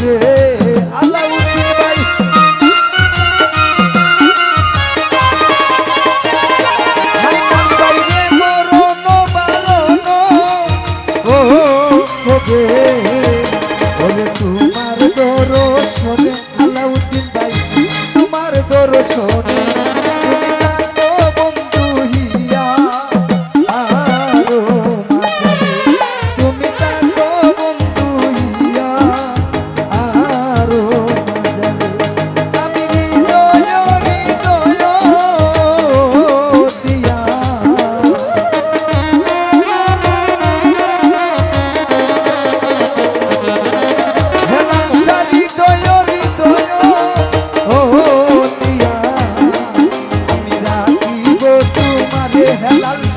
Yeah. 哎，老。